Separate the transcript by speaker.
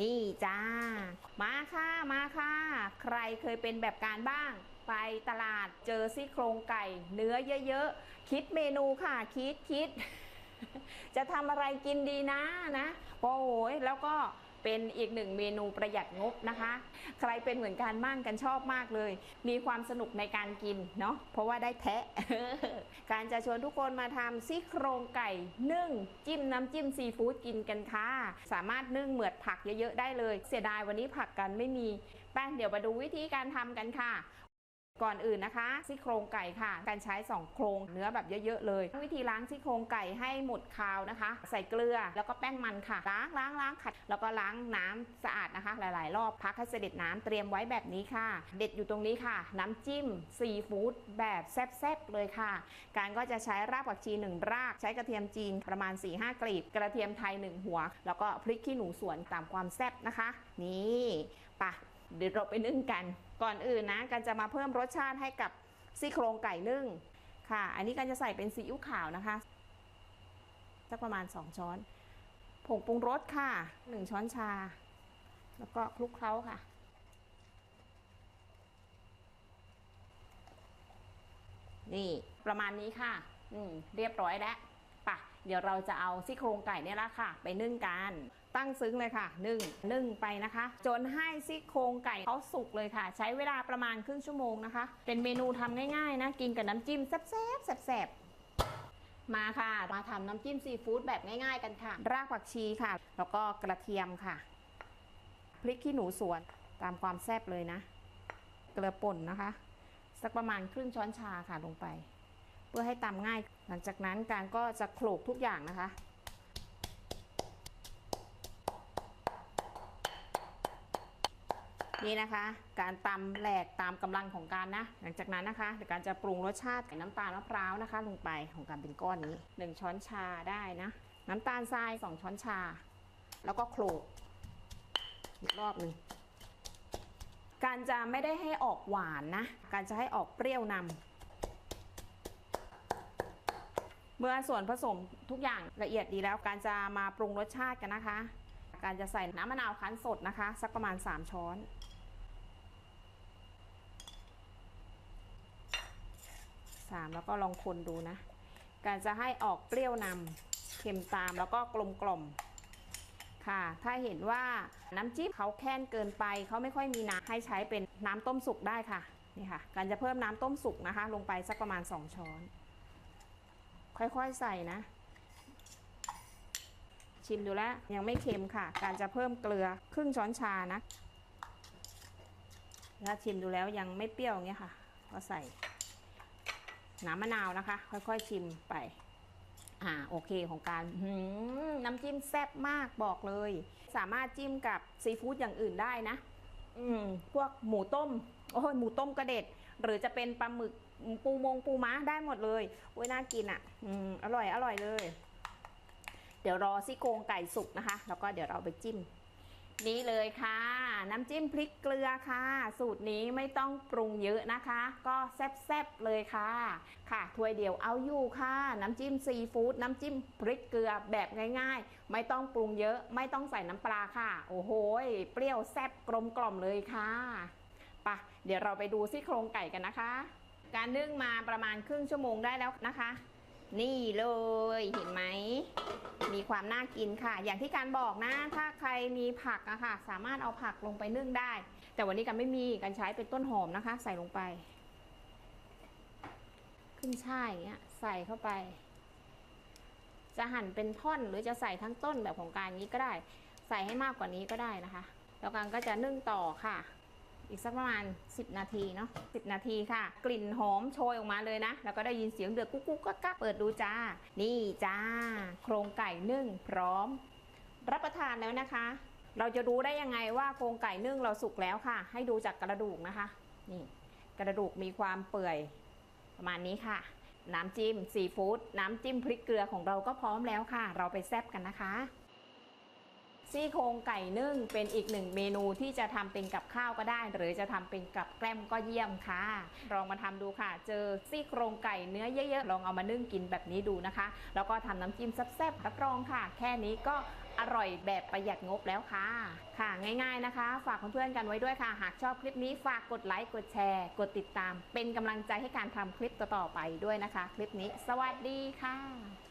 Speaker 1: นี่จ้า มาค่ะมาค่ะ ใครเคยเป็นแบบการบ้าง ไปตลาดเจอซี่โครงไก่ เนื้อเยอะๆ คิดเมนูค่ะ คิดคิด จะทำอะไรกินดีนะนะโอ้ยแล้วก็ เป็นอีกหนึ่งเมนูประหยัดงบนะคะ ใครเป็นเหมือนกันมั่งกันชอบมากเลย มีความสนุกในการกินเนาะเพราะว่าได้แทะการจะชวนทุกคนมาทำซี่โครงไก่นึ่งจิ้มน้ำจิ้มซีฟู้ดกินกันค่ะ สามารถนึ่งเหมือดผักเยอะๆได้เลย เสียดายวันนี้ผักกันไม่มีแป้งเดี๋ยวมาดูวิธีการทำกันค่ะ ก่อนอื่นนะคะซี่โครงไก่ค่ะ การใช้ 2 โครงเนื้อแบบเยอะๆเลย วิธีล้างซี่โครงไก่ให้หมดคาวนะคะ ใส่เกลือแล้วก็แป้งมันค่ะ ล้างล้างล้างขัด แล้วก็ล้างน้ำสะอาดนะคะ หลายๆ รอบพักให้เสด็จน้ำเตรียมไว้แบบนี้ค่ะ เด็ดอยู่ตรงนี้ค่ะ น้ำจิ้มซีฟู้ดแบบแซ่บๆเลยค่ะ การก็จะใช้รากผักชีหนึ่งราก ใช้กระเทียมจีนประมาณ 4-5 กลีบ กระเทียมไทย 1 หัว แล้วก็พริกขี้หนูสวนตามความแซ่บนะคะ นี่ไปะ เดี๋ยวเราไปนึ่งกัน ก่อนอื่นนะกันจะมาเพิ่มรสชาติให้กับซี่โครงไก่นึ่งค่ะ อันนี้กันจะใส่เป็นซีอิ๊วขาวนะคะ สักประมาณ 2 ช้อน ผงปรุงรสค่ะ 1 ช้อนชา แล้วก็คลุกเคล้าค่ะ นี่ประมาณนี้ค่ะ อืมเรียบร้อยแล้วปะเดี๋ยวเราจะเอาซี่โครงไก่เนี่ยละค่ะ ไปนึ่งกัน ตั้งซึ้งเลยค่ะนึ่งนึ่งไปนะคะ จนให้ซี่โครงไก่เขาสุกเลยค่ะ ใช้เวลาประมาณครึ่งชั่วโมงนะคะ เป็นเมนูทำง่ายๆนะกินกับน้ำจิ้มแซ่บๆแซ่บๆมาค่ะ มาทำน้ำจิ้มซีฟู้ดแบบง่ายๆกันค่ะ รากผักชีค่ะ แล้วก็กระเทียมค่ะ พริกขี้หนูสวนตามความแซ่บเลยนะ เกลือป่นนะคะ สักประมาณครึ่งช้อนชาค่ะลงไป เพื่อให้ตำง่าย หลังจากนั้นการก็จะโขลกทุกอย่างนะคะ นี่นะคะ การตำแหลกตามกำลังของการนะ หลังจากนั้นนะคะเดี๋ยวการจะปรุงรสชาติกับน้ำตาลมะพร้าวนะคะ ลงไปของการเป็นก้อนนี้ 1 ช้อนชาได้นะ น้ำตาลทราย 2 ช้อนชา แล้วก็โขลกอีกรอบหนึ่งการจะไม่ได้ให้ออกหวานนะ การจะให้ออกเปรี้ยวนำเมื่อส่วนผสมทุกอย่างละเอียดดีแล้วการจะมาปรุงรสชาติกันนะคะ การจะใส่น้ำมะนาวคั้นสดนะคะ สักประมาณ 3 ช้อน 3แล้วก็ลองคนดูนะ การจะให้ออกเปรี้ยวนำเค็มตามแล้วก็กลมกล่อมค่ะ ถ้าเห็นว่าน้ำจิ้มเขาแค้นเกินไปเขาไม่ค่อยมีน้ำให้ใช้เป็นน้ำต้มสุกได้ค่ะนี่ค่ะ การจะเพิ่มน้ำต้มสุกนะคะ ลงไปสักประมาณ 2 ช้อน ค่อยๆใส่นะ ชิมดูแล้วยังไม่เค็มค่ะ การจะเพิ่มเกลือครึ่งช้อนชานะถ้าชิมดูแล้วยังไม่เปรี้ยวงเงี้ยค่ะ ก็ใส่ น้ำมะนาวนะคะ ค่อยๆชิมไป อ่าโอเคของการน้ำจิ้มแซ่บมากบอกเลย สามารถจิ้มกับซีฟู้ดอย่างอื่นได้นะ อืม พวกหมูต้ม โอ้ยหมูต้มกระเด็ด หรือจะเป็นปลาหมึกปูมงปูม้าได้หมดเลยโอ้ยน่ากินอะ อืมอร่อยอร่อยเลย เดี๋ยวรอซี่โครงไก่สุกนะคะ แล้วก็เดี๋ยวเราไปจิ้ม นี่เลยค่ะ น้ำจิ้มพริกเกลือค่ะ สูตรนี้ไม่ต้องปรุงเยอะนะคะ ก็แซ่บๆเลยค่ะ ค่ะถ้วยเดียวเอาอยู่ค่ะ น้ำจิ้มซีฟู้ดน้ำจิ้มพริกเกลือแบบง่ายๆ ไม่ต้องปรุงเยอะไม่ต้องใส่น้ำปลาค่ะ โอ้โหเปรี้ยวแซ่บกลมกล่อมเลยค่ะปะเดี๋ยวเราไปดูซี่โครงไก่กันนะคะ การนึ่งมาประมาณครึ่งชั่วโมงได้แล้วนะคะ นี่เลยเห็นไหม มีความน่ากินค่ะ อย่างที่การบอกนะ ถ้าใครมีผักอะค่ะ สามารถเอาผักลงไปนึ่งได้ แต่วันนี้กันไม่มีการใช้เป็นต้นหอมนะคะ ใส่ลงไป ขึ้นช่ายอย่างเงี้ยใส่เข้าไป จะหั่นเป็นท่อนหรือจะใส่ทั้งต้นแบบของการนี้ก็ได้ ใส่ให้มากกว่านี้ก็ได้นะคะ แล้วการก็จะนึ่งต่อค่ะ อีกสักประมาณ 10 นาทีเนาะ10 นาทีค่ะ กลิ่นหอมโชยออกมาเลยนะ แล้วก็ได้ยินเสียงเดือดกุ๊กกุ๊กกักเปิดดูจ้า นี่จ้า โครงไก่นึ่งพร้อม รับประทานแล้วนะคะ เราจะรู้ได้ยังไงว่าโครงไก่นึ่งเราสุกแล้วค่ะ ให้ดูจากกระดูกนะคะ นี่ กระดูกมีความเปื่อยประมาณนี้ค่ะ น้ำจิ้มซีฟู้ดน้ำจิ้มพริกเกลือของเราก็พร้อมแล้วค่ะ เราไปแซ่บกันนะคะ ซี่โครงไก่นึ่งเป็นอีกหนึ่งเมนูที่จะทำเป็นกับข้าวก็ได้ หรือจะทำเป็นกับแกล้มก็เยี่ยมค่ะ ลองมาทำดูค่ะ เจอซี่โครงไก่เนื้อเยอะๆ ลองเอามานึ่งกินแบบนี้ดูนะคะ แล้วก็ทำน้ำจิ้มแซ่บๆรับรองค่ะ แค่นี้ก็อร่อยแบบประหยัดงบแล้วค่ะ ค่ะง่ายๆนะคะ ฝากเพื่อนๆกันไว้ด้วยค่ะ หากชอบคลิปนี้ฝากกดไลค์กดแชร์ กดติดตาม เป็นกำลังใจให้การทำคลิปต่อๆไปด้วยนะคะ คลิปนี้ สวัสดีค่ะ